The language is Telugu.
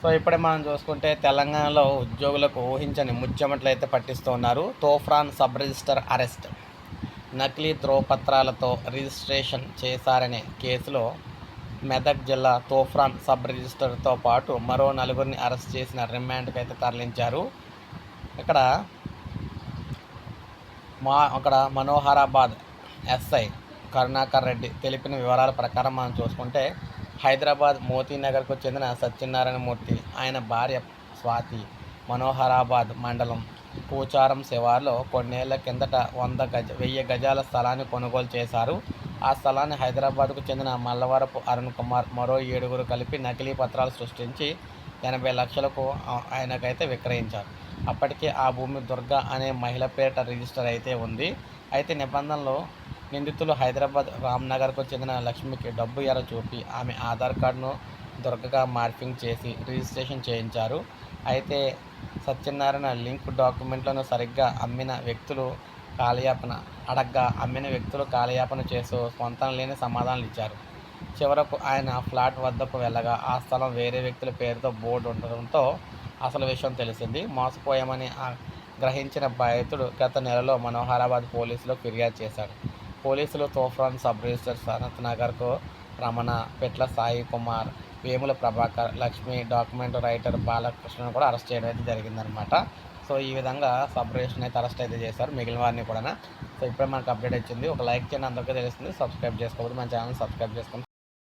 సో ఇప్పుడే మనం చూసుకుంటే తెలంగాణలో ఉద్యోగులకు ఊహించని ముచ్చమట్లయితే అయితే పట్టిస్తూ ఉన్నారు తోఫ్రాన్ సబ్ రిజిస్టర్ అరెస్ట్. నకిలీ ధ్రువపత్రాలతో రిజిస్ట్రేషన్ చేశారనే కేసులో మెదక్ జిల్లా తోఫ్రాన్ సబ్ రిజిస్టర్తో పాటు మరో నలుగురిని అరెస్ట్ చేసిన రిమాండ్కి అయితే తరలించారు. ఇక్కడ మా అక్కడ మనోహరాబాద్ ఎస్ఐ కరుణాకర్ రెడ్డి తెలిపిన వివరాల ప్రకారం మనం చూసుకుంటే హైదరాబాద్ మోతీనగర్కు చెందిన సత్యనారాయణమూర్తి ఆయన భార్య స్వాతి మనోహరాబాద్ మండలం పూచారం శివార్లో కొన్నేళ్ళ కిందట వంద గజ వెయ్యి గజాల స్థలాన్ని కొనుగోలు చేశారు. ఆ స్థలాన్ని హైదరాబాద్కు చెందిన మల్లవరపు అరుణ్ కుమార్ మరో ఏడుగురు కలిపి నకిలీ పత్రాలు సృష్టించి ఎనభై లక్షలకు ఆయనకైతే విక్రయించారు. అప్పటికే ఆ భూమి దుర్గా అనే మహిళ పేరిట రిజిస్టర్ అయితే ఉంది. అయితే నిబంధనలు నిందితులు హైదరాబాద్ రామ్నగర్కు చెందిన లక్ష్మికి డబ్బు ఎర చూపి ఆమె ఆధార్ కార్డును దొరకగా మార్పింగ్ చేసి రిజిస్ట్రేషన్ చేయించారు. అయితే సత్యనారాయణ లింక్ డాక్యుమెంట్లను సరిగ్గా అమ్మిన వ్యక్తులు కాలయాపన అడగ్గా అమ్మిన వ్యక్తులు కాలయాపన చేస్తూ స్వంతం లేని సమాధానాలు ఇచ్చారు. చివరకు ఆయన ఫ్లాట్ వద్దకు వెళ్ళగా ఆ స్థలం వేరే వ్యక్తుల పేరుతో బోర్డు ఉండడంతో అసలు విషయం తెలిసింది. మోసపోయామని గ్రహించిన బాధితుడు గత నెలలో మనోహరాబాద్ పోలీసులో ఫిర్యాదు చేశాడు. పోలీసులు తోఫ్రాన్ సబ్ రిజిస్టర్ సనత్ నగర్కు రమణ పెట్ల సాయి కుమార్ వేముల ప్రభాకర్ లక్ష్మి డాక్యుమెంట్ రైటర్ బాలకృష్ణను కూడా అరెస్ట్ చేయడం అయితే జరిగిందనమాట సో ఈ విధంగా సబ్ రిజిస్టర్ అయితే అరెస్ట్ అయితే చేశారు. మిగిలిన వారిని కూడా సో ఇప్పుడే మనకు అప్డేట్ వచ్చింది. ఒక లైక్ చేయండి. అందరికీ తెలుస్తుంది. సబ్స్క్రైబ్ చేసుకోవద్దు. మన ఛానల్ సబ్స్క్రైబ్ చేసుకోండి.